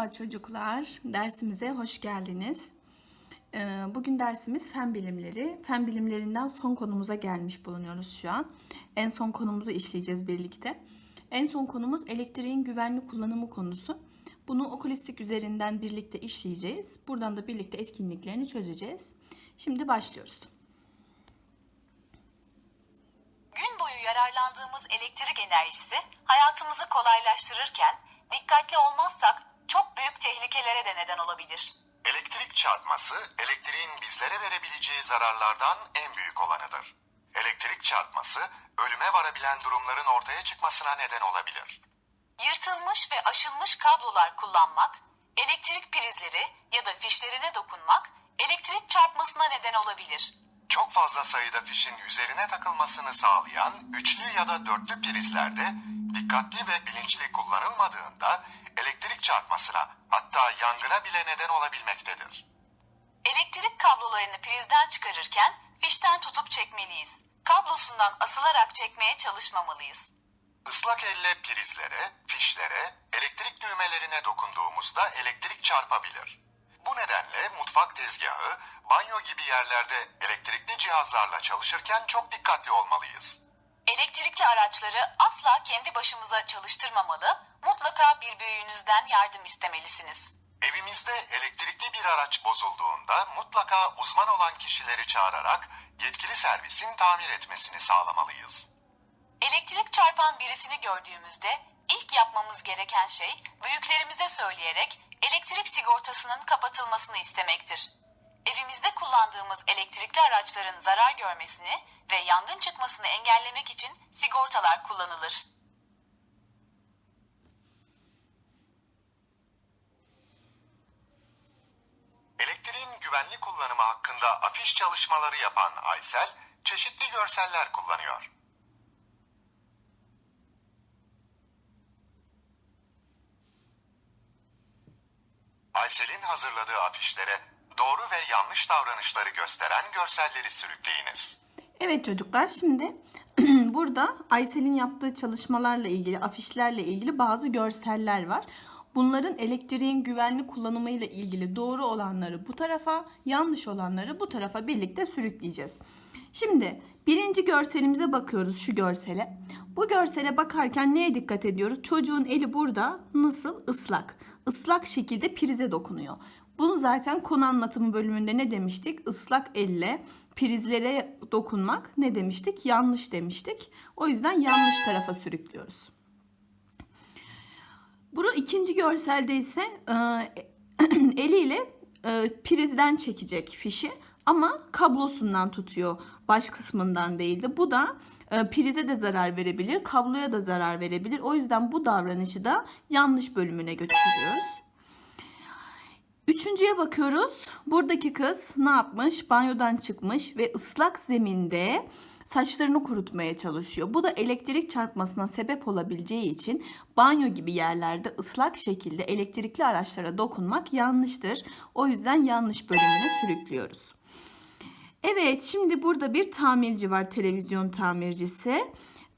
Merhaba çocuklar, dersimize hoş geldiniz. Ee, Bugün dersimiz fen bilimleri. Fen bilimlerinden son konumuza gelmiş bulunuyoruz şu an. En son konumuzu işleyeceğiz birlikte. En son konumuz elektriğin güvenli kullanımı konusu. Bunu okulistik üzerinden birlikte işleyeceğiz. Buradan da birlikte etkinliklerini çözeceğiz. Şimdi başlıyoruz. Gün boyu yararlandığımız elektrik enerjisi hayatımızı kolaylaştırırken dikkatli olmazsak çok büyük tehlikelere de neden olabilir. Elektrik çarpması, elektriğin bizlere verebileceği zararlardan en büyük olanıdır. Elektrik çarpması, ölüme varabilen durumların ortaya çıkmasına neden olabilir. Yırtılmış ve aşınmış kablolar kullanmak, elektrik prizleri ya da fişlerine dokunmak elektrik çarpmasına neden olabilir. Çok fazla sayıda fişin üzerine takılmasını sağlayan üçlü ya da dörtlü prizlerde dikkatli ve bilinçli kullanılmadığında elektrik çarpmasına hatta yangına bile neden olabilmektedir. Elektrik prizden çıkarırken fişten tutup çekmeliyiz. Kablosundan asılarak çekmeye çalışmamalıyız. Islak elle prizlere, fişlere, elektrik düğmelerine dokunduğumuzda elektrik çarpabilir. Bu nedenle mutfak tezgahı, banyo gibi yerlerde elektrikli cihazlarla çalışırken çok dikkatli olmalıyız. Elektrikli araçları asla kendi başımıza çalıştırmamalı, mutlaka bir büyüğünüzden yardım istemelisiniz. Evimizde elektrikli bir araç bozulduğunda mutlaka uzman olan kişileri çağırarak yetkili servisin tamir etmesini sağlamalıyız. Elektrik çarpan birisini gördüğümüzde ilk yapmamız gereken şey büyüklerimize söyleyerek elektrik sigortasının kapatılmasını istemektir. Evimizde kullandığımız elektrikli araçların zarar görmesini ve yangın çıkmasını engellemek için sigortalar kullanılır. Elektriğin güvenli hakkında afiş çalışmaları yapan Aysel, çeşitli görseller kullanıyor. Aysel'in hazırladığı afişlere doğru ve yanlış davranışları gösteren görselleri sürükleyiniz. Evet çocuklar şimdi burada Aysel'in yaptığı çalışmalarla ilgili, afişlerle ilgili bazı görseller var. Bunların elektriğin güvenli kullanımıyla ilgili doğru olanları bu tarafa, yanlış olanları bu tarafa birlikte sürükleyeceğiz. Şimdi birinci görselimize bakıyoruz şu görsele. Bu görsele bakarken neye dikkat ediyoruz? Çocuğun eli burada nasıl ıslak. Islak şekilde prize dokunuyor. Bunu zaten konu anlatımı bölümünde ne demiştik? Islak elle prizlere dokunmak ne demiştik? Yanlış demiştik. O yüzden yanlış tarafa sürüklüyoruz. İkinci görselde ise e, eliyle e, prizden çekecek fişi ama kablosundan tutuyor. Baş kısmından değildi. Bu da e, prize de zarar verebilir, kabloya da zarar verebilir. O yüzden bu davranışı da yanlış bölümüne götürüyoruz. Üçüncüye bakıyoruz. Buradaki kız ne yapmış? Banyodan çıkmış ve ıslak zeminde saçlarını kurutmaya çalışıyor. Bu da elektrik çarpmasına sebep olabileceği için banyo gibi yerlerde ıslak şekilde elektrikli araçlara dokunmak yanlıştır. O yüzden yanlış bölümüne sürüklüyoruz. Evet şimdi burada bir tamirci var televizyon tamircisi.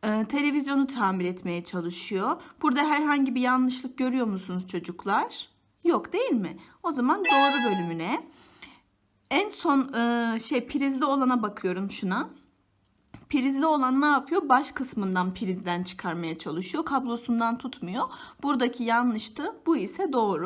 Ee, televizyonu tamir etmeye çalışıyor. Burada herhangi bir yanlışlık görüyor musunuz çocuklar? Yok değil mi? O zaman doğru bölümüne. En son e, şey prizli olana bakıyorum şuna. Prizli olan ne yapıyor? Baş kısmından prizden çıkarmaya çalışıyor. Kablosundan tutmuyor. Buradaki yanlıştı. Bu ise doğru.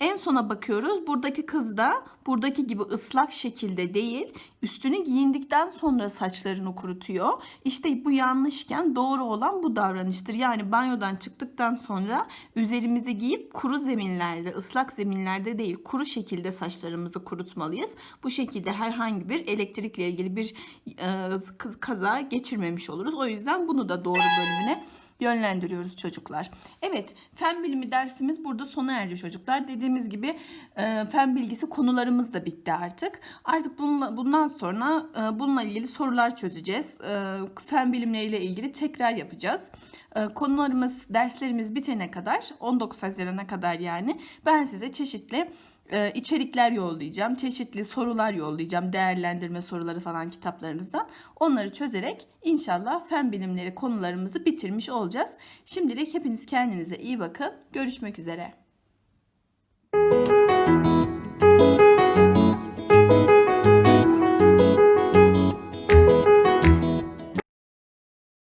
En sona bakıyoruz. Buradaki kız da buradaki gibi ıslak şekilde değil, üstünü giyindikten sonra saçlarını kurutuyor. İşte bu yanlışken doğru olan bu davranıştır. Yani banyodan çıktıktan sonra üzerimizi giyip kuru zeminlerde, ıslak zeminlerde değil, kuru şekilde saçlarımızı kurutmalıyız. Bu şekilde herhangi bir elektrikle ilgili bir e, kaza geçirmemiş oluruz. O yüzden bunu da doğru bölümüne yönlendiriyoruz çocuklar. Evet, fen bilimi dersimiz burada sona erdi çocuklar. Dediğimiz gibi e, fen bilgisi konularımız da bitti artık. Artık bununla, bundan sonra e, bununla ilgili sorular çözeceğiz. E, fen bilimleriyle ilgili tekrar yapacağız. E, konularımız, derslerimiz bitene kadar, 19 Haziran'a kadar yani ben size çeşitli e, içerikler yollayacağım. Çeşitli sorular yollayacağım. Değerlendirme soruları falan kitaplarınızdan. Onları çözerek inşallah fen bilimleri konularımızı bitirmiş olacağız. Şimdilik hepiniz kendinize iyi bakın. Görüşmek üzere. Müzik